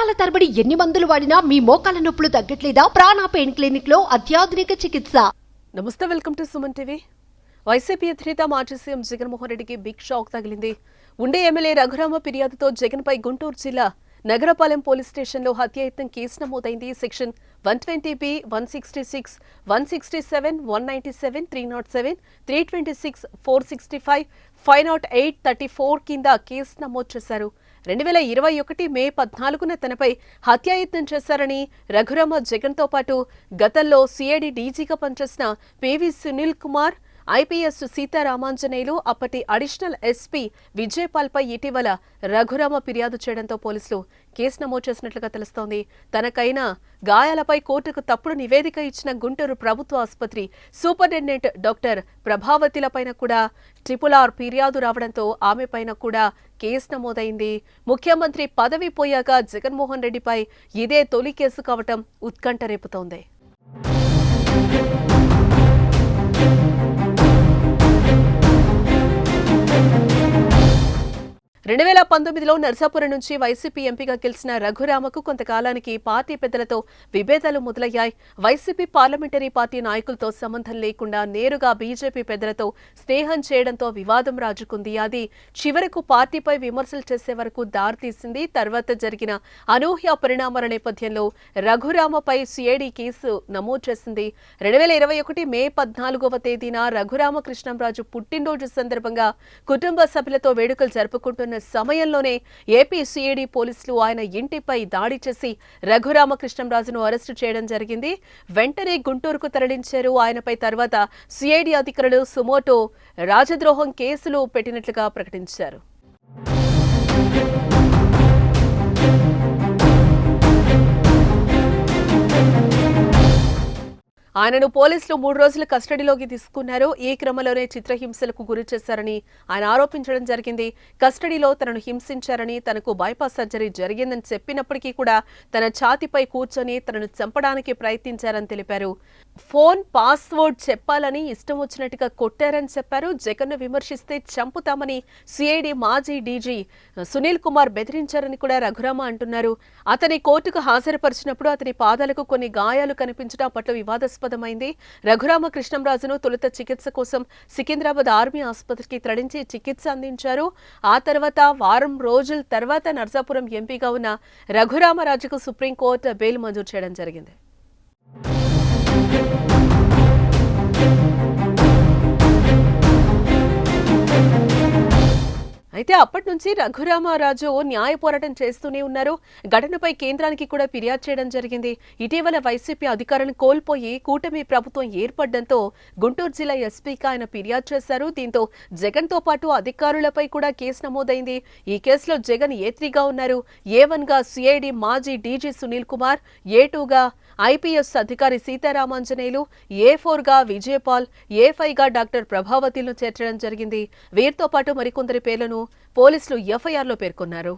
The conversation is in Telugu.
సంవత్సరాల తరబడి ఎన్ని మందులు వాడినా మీ మోకాల నొప్పులు తగ్గట్లేదా? ప్రాణ పెయిన్ క్లినిక్లో అత్యాధునిక చికిత్స. నమస్తే welcome to Suman TV. YCP అధినేత మాజీ సీఎం జగన్మోహన్ రెడ్డికి బిగ్ షాక్ తగిలింది. ఉండే ఎమ్మెల్యే రఘురామ ఫిర్యాదుతో జగన్పై గుంటూరు జిల్లా నగరపాలెం పోలీస్ స్టేషన్లో హత్యాయత్నం కేసు నమోదైంది. Section one twenty B one sixty six one sixty seven one ninety seven three nought seven three twenty six four sixty five five nought eight thirty four కింద కేసు నమోదు చేశారు. రెండు వేల ఇరవై ఒకటి మే పద్నాలుగున తనపై హత్యాయత్నం చేశారని రఘురామ జగన్తో పాటు గతంలో సిఐడి డీజీగా పనిచేసిన పివి సునీల్ కుమార్ ఐపీఎస్ సీతారామాంజనేయులు అప్పటి అడిషనల్ ఎస్పీ విజయపాల్పై ఇటీవల రఘురామ ఫిర్యాదు చేయడంతో పోలీసులు కేసు నమోదు చేసినట్లుగా తెలుస్తోంది. తనకైన గాయాలపై కోర్టుకు తప్పుడు నివేదిక ఇచ్చిన గుంటూరు ప్రభుత్వ ఆసుపత్రి సూపరింటెండెంట్ డాక్టర్ ప్రభావతిలపైన కూడా ట్రిపుల్ ఆర్ ఫిర్యాదు రావడంతో ఆమెపైన కూడా కేసు నమోదైంది. ముఖ్యమంత్రి పదవి పోయాక జగన్మోహన్ రెడ్డిపై ఇదే తొలి కేసు కావటం ఉత్కంఠ రేపుతోంది. రెండు వేల పంతొమ్మిదిలో నర్సాపురం నుంచి వైసీపీ ఎంపీగా గెలిచిన రఘురామకు కొంతకాలానికి పార్టీ పెద్దలతో విభేదాలు మొదలయ్యాయి. వైసీపీ పార్లమెంటరీ పార్టీ నాయకులతో సంబంధం లేకుండా నేరుగా బీజేపీ పెద్దలతో స్నేహం చేయడంతో వివాదం రాజుకుంది. అది చివరకు పార్టీపై విమర్శలు చేసే వరకు దారితీసింది. తర్వాత జరిగిన అనూహ్య పరిణామాల నేపథ్యంలో రఘురామపై సిఐడి కేసు నమోదు చేసింది. రెండు వేల ఇరవై ఒకటి మే పద్నాలుగవ తేదీన రఘురామకృష్ణంరాజు పుట్టినరోజు సందర్భంగా కుటుంబ సభ్యులతో వేడుకలు జరుపుకుంటున్న సమయంలోనే ఏపీ సిఐడి పోలీసులు ఆయన ఇంటిపై దాడి చేసి రఘురామకృష్ణంరాజును అరెస్టు చేయడం జరిగింది. వెంటనే గుంటూరుకు తరలించారు. ఆయనపై తర్వాత సిఐడి అధికారులు సుమోటో రాజద్రోహం కేసులు పెట్టినట్లుగా ప్రకటించారు. ఆయనను పోలీసులు మూడు రోజులు కస్టడీలోకి తీసుకున్నారు. ఈ క్రమంలోనే చిత్రహింసలకు గురి చేశారని ఆయన ఆరోపించడం జరిగింది. కస్టడీలో తనను హింసించారని తనకు బైపాస్ సర్జరీ జరిగిందని చెప్పినప్పటికీ కూడా తన ఛాతిపై కూర్చొని తనను చంపడానికి ప్రయత్నించారని తెలిపారు. ఫోన్ పాస్వర్డ్ చెప్పాలని ఇష్టం వచ్చినట్టుగా కొట్టారని చెప్పారు. జగన్ను విమర్శిస్తే చంపుతామని సిఐడి మాజీ డీజీ సునీల్ కుమార్ బెదిరించారని కూడా రఘురామ అంటున్నారు. అతని కోర్టుకు హాజరుపరిచినప్పుడు అతని పాదాలకు కొన్ని గాయాలు కనిపించడం పట్ల వివాదాస్పదమైంది. రఘురామ కృష్ణంరాజును తొలుత చికిత్స కోసం సికింద్రాబాద్ ఆర్మీ ఆసుపత్రికి తరలించి చికిత్స అందించారు. ఆ తర్వాత వారం రోజుల తర్వాత నర్సాపురం ఎంపీగా ఉన్న రఘురామరాజుకు సుప్రీంకోర్టు బెయిల్ మంజూరు చేయడం జరిగింది. Thank you. అయితే అప్పటి నుంచి రఘురామారాజు న్యాయ పోరాటం చేస్తూనే ఉన్నారు. ఘటనపై కేంద్రానికి కూడా ఫిర్యాదు చేయడం జరిగింది. ఇటీవల వైసీపీ అధికారులను కోల్పోయి కూటమి ప్రభుత్వం ఏర్పడడంతో గుంటూరు జిల్లా ఎస్పీకి ఆయన ఫిర్యాదు చేశారు. దీంతో జగన్తో పాటు అధికారులపై కూడా కేసు నమోదైంది. ఈ కేసులో జగన్ ఏ త్రీగా ఉన్నారు? ఏ వన్గా సిఐడి మాజీ డీజీ సునీల్ కుమార్ ఏ టూగా ఐపీఎస్ అధికారి సీతారామాంజనేయులు ఏ ఫోర్గా విజయపాల్ ఏ ఫైవ్గా డాక్టర్ ప్రభావతిలను చేర్చడం జరిగింది. వీరితో పాటు మరికొందరి పేర్లను పోలీసులు ఎఫ్ఐఆర్లో పేర్కొన్నారు.